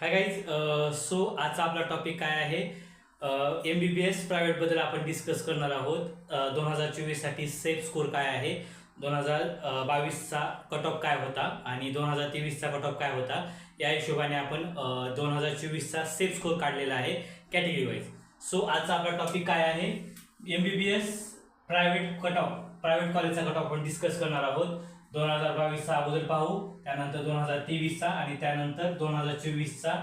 Hi guys so आजचा आपला topic काय आहे? एम बी बी एस प्रायव्हेटबद्दल आपण डिस्कस करणार आहोत. Uh, दोन हजार चोवीससाठी सेफ स्कोर काय आहे? दोन हजार बावीसचा कट ऑफ काय होता? आणि दोन हजार तेवीसचा कट ऑफ काय होता? या हिशोबाने आपण uh, दोन हजार चोवीसचा सेफ स्कोर काढलेला आहे कॅटेगरी वाईज सो आजचा आपला टॉपिक काय आहे? M B B S private cut off private कॉलेजचा कट ऑफ आपण डिस्कस करणार आहोत. दोन हजार बावीसचा अगोदर पाहू त्यानंतर दोन हजार तेवीसचा आणि त्यानंतर दोन हजार चोवीसचा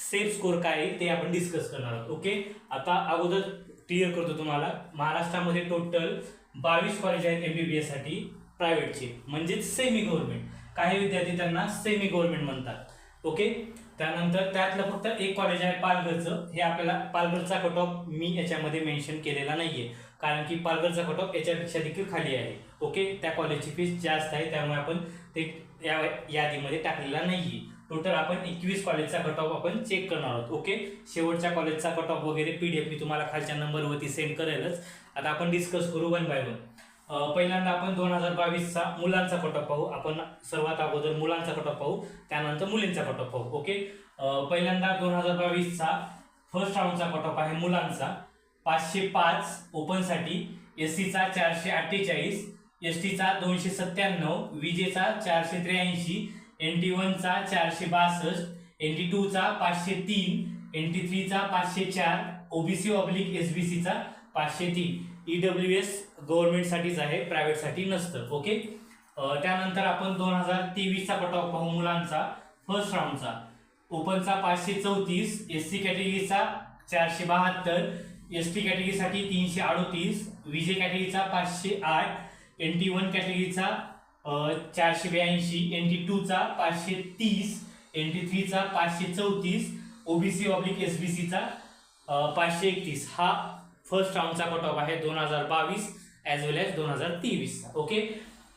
सेफ स्कोर काय आहे ते आपण डिस्कस करणार आहोत ओके? आता अगोदर क्लिअर करतो तुम्हाला महाराष्ट्रामध्ये टोटल बावीस कॉलेज आहेत एम बी बी एससाठी प्रायव्हेटचे म्हणजेच सेमी गव्हर्नमेंट काही विद्यार्थी त्यांना सेमी गव्हर्नमेंट म्हणतात ओके? त्यानंतर त्यातलं फक्त एक कॉलेज आहे पालघरचं हे आपल्याला पालघरचा कट ऑफ मी याच्यामध्ये मेन्शन केलेला नाहीये. कारण की पालघरचा कट ऑफ याच्यापेक्षा देखील खाली आहे. ओके त्या कॉलेजची फीस जास्त आहे त्यामुळे आपण ते या यादीमध्ये टाकलेला नाही टोटल आपण एकवीस कॉलेजचा कट ऑफ आपण चेक करणार आहोत. ओके शेवटच्या कॉलेजचा कट ऑफ वगैरे एफ मी तुम्हाला खालच्या नंबरवरती सेंड करेलच. आता आपण डिस्कस करू वन बाय वन पहिल्यांदा आपण दोन हजार बावीसचा मुलांचा कट ऑफ पाहू. आपण सर्वात अगोदर मुलांचा कट ऑफ पाहू. त्यानंतर मुलींचा कट ऑफ पाहू ओके पहिल्यांदा दोन हजार बावीसचा फर्स्ट राऊंडचा कट ऑफ आहे मुलांचा. पाचशे पाच ओपनसाठी एस सीचा चारशे अठ्ठेचाळीस एस टीचा दोनशे सत्त्याण्णव विजेचा चारशे त्र्याऐंशी एन टी वनचा चारशे बासष्ट एन टी टूचा पाचशे तीन एन टी थ्रीचा पाचशे चार ओबीसी ऑब्लिक एस बी सीचा पाचशे तीन. ई डब्ल्यू एस गव्हर्नमेंटसाठीच आहे प्रायव्हेटसाठी नसतं ओके त्यानंतर आपण दोन हजार तेवीसचा कट ऑफ पाहू मुलांचा फर्स्ट राऊंडचा ओपनचा पाचशे चौतीस एस सी कॅटेगरीचा चारशे बहात्तर एस टी कॅटेगरीसाठी तीनशे अडोतीस विजे कॅटेगरीचा पाचशे आठ एन टी वन कॅटेगरीचा चारशे ब्याऐंशी एन टी टूचा पाचशे तीस एन टी थ्रीचा पाचशे चौतीस ओबीसी ऑब्लिक एस बी सीचा पाचशे एकतीस. हा फर्स्ट राऊंडचा कट ऑफ आहे दोन हजार बावीस ॲज वेल एज दोन हजार तेवीसचा. ओके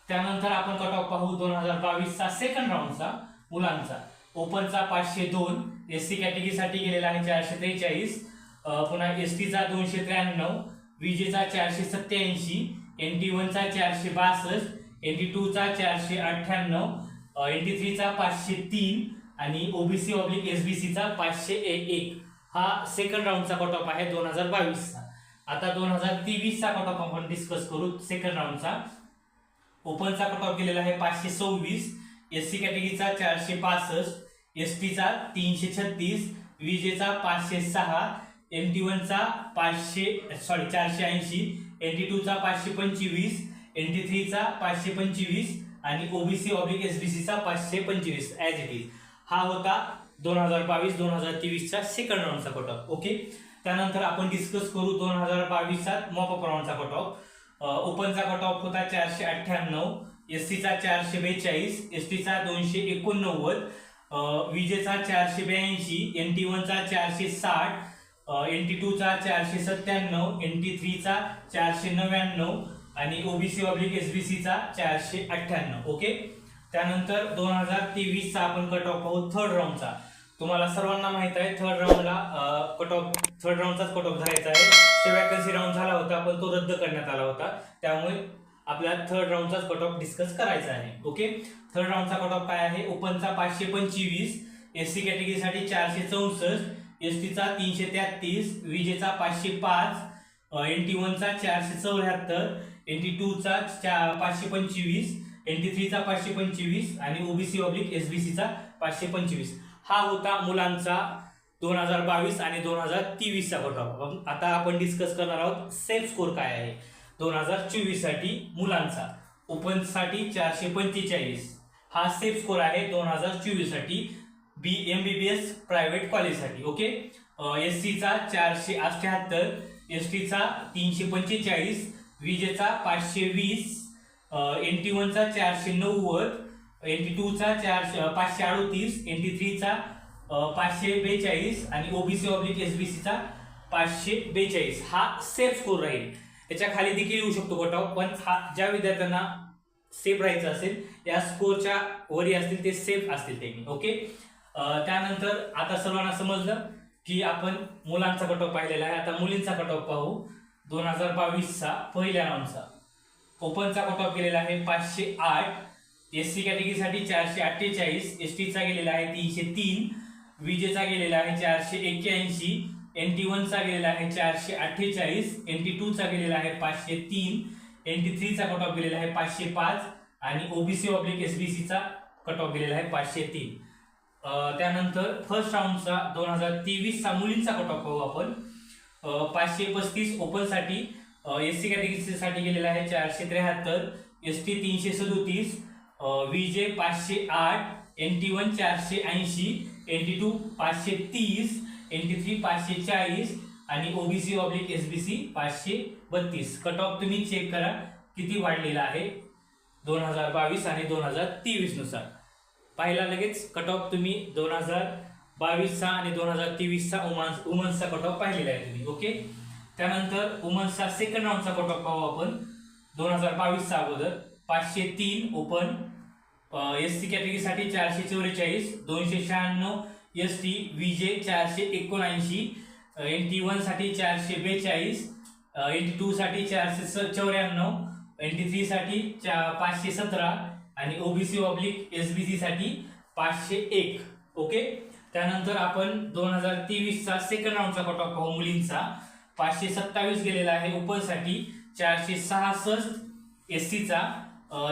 त्यानंतर आपण कट ऑफ पाहू दोन हजार बावीसचा सेकंड राऊंडचा मुलांचा. ओपनचा पाचशे दोन एस सी कॅटेगरीसाठी गेलेला आहे चारशे त्रेचाळीस पुन्हा एस टीचा दोनशे त्र्याण्णव विजेचा चारशे सत्याऐंशी एन टी वनचा चारशे बासष्ट एन टी टूचा चारशे अठ्ठ्याण्णव एन टी थ्रीचा पाचशे तीन आणि ओबीसी ऑब्लिक एस बी सीचा पाचशे एक एक. हा सेकंड राऊंडचा कट ऑफ आहे दोन हजार बावीसचा. आता दोन हजार तेवीसचा कट ऑफ आपण डिस्कस करू सेकंड राऊंडचा ओपनचा कट ऑफ केलेला आहे पाचशे सव्वीस एस सी कॅटेगरीचा चारशे पासष्ट एस टीचा तीनशे छत्तीस विजेचा पाचशे सहा एन टी वनचा पाचशे सॉरी चारशे ऐंशी एन टी टूचा पाचशे पंचवीस एन टी थ्रीचा पाचशे पंचवीस आणि ओबीसी ऑब्लिक एस बी सीचा पाचशे पंचवीस ॲज इट इज हा होता दोन हजार बावीस दोन हजार तेवीसचा सेकंड राऊंडचा कट ऑफ ओके त्यानंतर आपण डिस्कस करू दोन हजार बावीसचा मॉपअप राऊंडचा कट ऑफ ओपनचा कट ऑफ होता चारशे अठ्ठ्याण्णव एस सीचा चारशे बेचाळीस एस टीचा दोनशे एकोणनव्वद विजेचा चारशे ब्याऐंशी एन टी वनचा चारशे साठ एन टी टूचा चारशे सत्त्याण्णव एन टी थ्रीचा चारशे नव्याण्णव आणि ओबीसी ऑब्लिक एस बी सीचा चारशे अठ्ठ्याण्णव ओके त्यानंतर दोन हजार तेवीसचा आपण कट ऑफ पाहू थर्ड राऊंडचा तुम्हाला सर्वांना माहीत आहे थर्ड राऊंडला कट ऑफ थर्ड राऊंडचाच कट ऑफ धरायचा आहे. वॅकन्सी राऊंड झाला होता पण तो रद्द करण्यात आला होता. त्यामुळे आपल्याला थर्ड राऊंडचाच कट ऑफ डिस्कस करायचा आहे ओके थर्ड राऊंडचा कट ऑफ काय आहे? ओपनचा पाचशे पंचवीस एस सी कॅटेगरीसाठी चारशे चौसष्ट एस टीचा तीनशे तेहतीस विजेचा पाचशे पाच एन टी वनचा चारशे चौऱ्याहत्तर एन टी टूचा पाचशे पंचवीस एन टी थ्रीचा पाचशे पंचवीस आणि ओबीसी ऑब्लिक एस बी सीचा पाचशे पंचवीस. हा होता मुलांचा दोन हजार बावीस आणि दोन हजार तेवीसचा कट आता आपण डिस्कस करणार आहोत सेफ स्कोर काय आहे. दोन हजार चोवीससाठी मुलांचा ओपनसाठी चारशे पंचेचाळीस. हा सेफ स्कोर आहे दोन हजार चोवीससाठी. B M B B S private कॉलेजसाठी okay S सीचा चारशे अठ्ठ्याहत्तर एस टीचा तीनशे पंचेचाळीस विजेचा पाचशे वीस एन टी वनचा चारशे नव्वद एन टी टूचा चारशे पाचशे अडोतीस एन टी थ्रीचा पाचशे बेचाळीस आणि ओबीसी ऑब्लिक एस बी सीचा पाचशे बेचाळीस. हा सेफ स्कोर राहील. त्याच्याखाली देखील येऊ शकतो कट ऑफ. पण हा ज्या विद्यार्थ्यांना सेफ राहायचं असेल या स्कोरच्या वरी असतील ते सेफ असतील त्यांनी ओके त्यानंतर आता सर्वांना समजलं की आपण मुलांचा कट ऑफ पाहिलेला आहे. आता मुलींचा कट ऑफ पाहू. दोन हजार बावीसचा पहिल्या राऊंडचा ओपनचा कट ऑफ केलेला आहे पाचशे आठ. एस सी कॅटेगरीसाठी चारशे अठ्ठेचाळीस. एस टीचा गेलेला आहे तीनशे तीन. विजेचा गेलेला आहे चारशे एक्क्याऐंशी. एन टी वनचा गेलेला आहे चारशे अठ्ठेचाळीस. एन टी टूचा गेलेला आहे पाचशे तीन. एन टी थ्रीचा कट ऑफ गेलेला आहे पाचशे पाच. आणि ओबीसी ऑब्लिक एस बी सीचा कट ऑफ गेलेला आहे पाचशे तीन. त्यानंतर फर्स्ट राऊंडचा दोन हजार तेवीसचा मुलींचा कट ऑफ पाहू आपण. पाचशे पस्तीस ओपनसाठी एस सी कॅटेगरीसाठी गेलेला आहे चारशे त्र्याहत्तर एस टी तीनशे सदोतीस जे पाचशे आठ एन टी वन चारशे ऐंशी एन टी टू पाचशे तीस एन टी थ्री पाचशे चाळीस आणि OBC oblique S B C पाचशे बत्तीस. कट ऑफ तुम्ही चेक करा किती वाढलेला आहे दोन हजार बावीस आणि दोन हजार तेवीसनुसार पाहिला लगेच कट ऑफ तुम्ही दोन हजार बावीसचा आणि दोन हजार तेवीसचा उमन्स वुमन्सचा कट ऑफ पाहिलेला आहे तुम्ही ओके त्यानंतर वुमन्सचा सेकंड राऊंडचा कट ऑफ पाहू आपण. दोन हजार बावीसचा अगोदर पाचशे तीन ओपन एस सी कॅटेगरीसाठी चारशे चौवेचाळीस दोनशे शहाण्णव एस टी व्ही जे चारशे एकोणऐंशी एन टी चारशे बेचाळीस एन टूसाठी चारशे स चौऱ्याण्णव एन टी थ्रीसाठी चा पाचशे सतरा आणि ओबीसी ऑब्लिक एस बी साठी पाचशे एक. ओके त्यानंतर आपण दोन हजार तेवीसचा सेकंड राऊंडचा कट ऑफ पाहू मुलींचा. पाचशे सत्तावीस गेलेला आहे उपलसाठी. चारशे सहासष्ट एस सीचा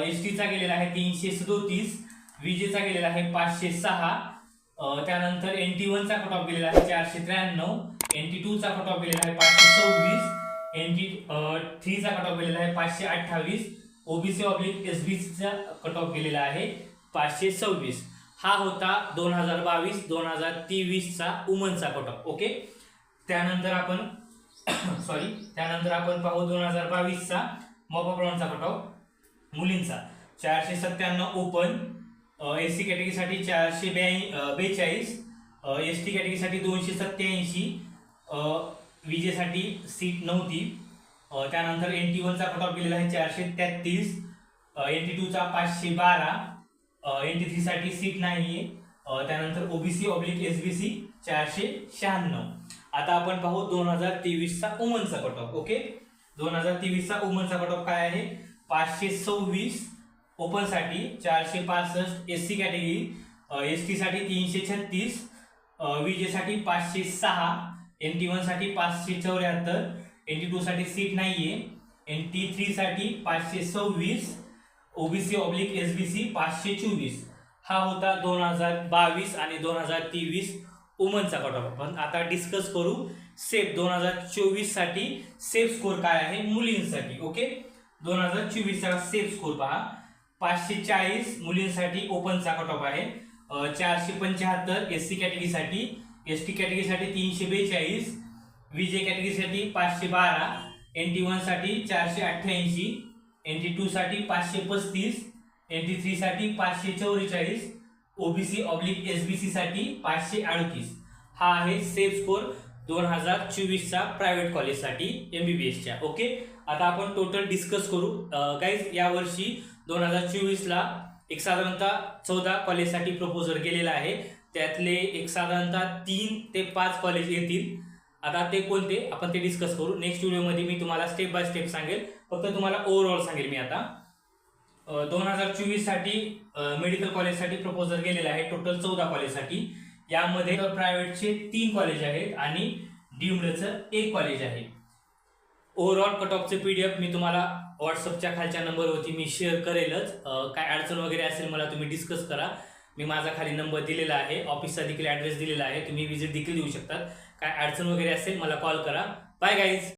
एस टीचा गेलेला आहे तीनशे सदोतीस. विजेचा गेलेला आहे पाचशे सहा. त्यानंतर एन टी वनचा कट ऑफ गेलेला आहे चारशे त्र्याण्णव. एन टी टूचा कट ऑफ गेलेला आहे पाचशे सव्वीस. एन टी थ्रीचा कट ऑफ गेलेला आहे पाचशे अठ्ठावीस. ओबीसी ऑब्लिक एस बी सीचा कट ऑफ गेलेला आहे पाचशे सव्वीस. हा होता दोन हजार बावीस दोन हजार तेवीसचा उमनचा कट ऑफ ओके त्यानंतर आपण सॉरी त्यानंतर आपण पाहू दोन हजार बावीसचा मॉपअप कट ऑफ मुलींचा. चारशे सत्त्याण्णव ओपन एस सी कॅटेगरीसाठी चारशे ब्याऐं बेचाळीस एस टी कॅटेगरीसाठी दोनशे सत्याऐंशी विजेसाठी सीट नव्हती. त्यानंतर एन टी वनचा कट ऑफ गेलेला आहे चारशे तेहतीस. एन टी टूचा पाचशे बारा. एन टी थ्रीसाठी सीट नाही आहे त्यानंतर OBC oblique S B C चारशे शहाण्णव. आता आपण पाहू दोन हजार तेवीसचा उमनचा कट ऑफ ओके? दोन हजार तेवीसचा उमनचा कट ऑफ काय आहे? पाचशे सव्वीस. ओपनसाठी चारशे पासष्ट. एस सी कॅटेगरी एस टीसाठी तीनशे छत्तीस. विजेसाठी पाचशे सहा. एन टी वनसाठी पाचशे चौऱ्याहत्तर. एनटी टू टूसाठी सीट नाहीये. एन टी थ्रीसाठी पाचशे सव्वीस. OBC oblique S B C पाचशे चोवीस. हा होता दोन हजार बावीस आणि दोन हजार तेवीस वुमनचा कट ऑफ आपण आता डिस्कस करू. सेफ दोन हजार चोवीससाठी सेफ स्कोर काय आहे? मुलींसाठी ओके दोन हजार चोवीसचा सेफ स्कोर पहा. पाचशे चाळीस मुलींसाठी ओपनचा कट ऑफ आहे. चारशे पंच्याहत्तर एस सी कॅटेगरीसाठी एस टी कॅटेगरीसाठी तीनशे बेचाळीस. विजे कॅटेगरीसाठी पाचशे बारा एन टी वनसाठी चारशे अठ्ठ्याऐंशी एन टी टूसाठी पाचशे पस्तीस एन टी थ्रीसाठी पाचशे चौवेचाळीस ओबीसी ऑब्लिक एस बी सीसाठी पाचशे अडतीस. हा आहे सेफ स्कोर दोन हजार चोवीसचा प्रायव्हेट कॉलेजसाठी एम बी बी एसच्या ओके आता आपण टोटल डिस्कस करू. गाईज यावर्षी दोन हजार चोवीसला एक साधारणतः चौदा कॉलेजसाठी प्रपोजल केलेला आहे. त्यातले एक साधारणतः तीन ते पाच कॉलेज येतील. आता ते कोणते? आपण ते डिस्कस करू. नेक्स्ट व्हिडिओमध्ये मी तुम्हाला स्टेप बाय स्टेप सांगेल. फक्त तुम्हाला ओव्हरऑल सांगेल मी आता. दोन हजार चोवीससाठी मेडिकल कॉलेजसाठी प्रपोजल गेलेलं आहे. टोटल चौदा कॉलेजसाठी यामध्ये प्रायव्हेटचे तीन कॉलेज आहेत आणि डीमडचं एक कॉलेज आहे. ओव्हरऑल कट ऑफचे एफ मी तुम्हाला व्हॉट्सअपच्या खालच्या नंबरवरती मी शेअर करेलच. काय अडचण वगैरे असेल मला तुम्ही डिस्कस करा. मी माझा खाली नंबर दिलेला आहे. ऑफिसचा देखील ॲड्रेस दिलेला आहे. तुम्ही व्हिजिट देखील देऊ शकतात. काय अडचण वगैरे असेल मला कॉल करा. Bye guys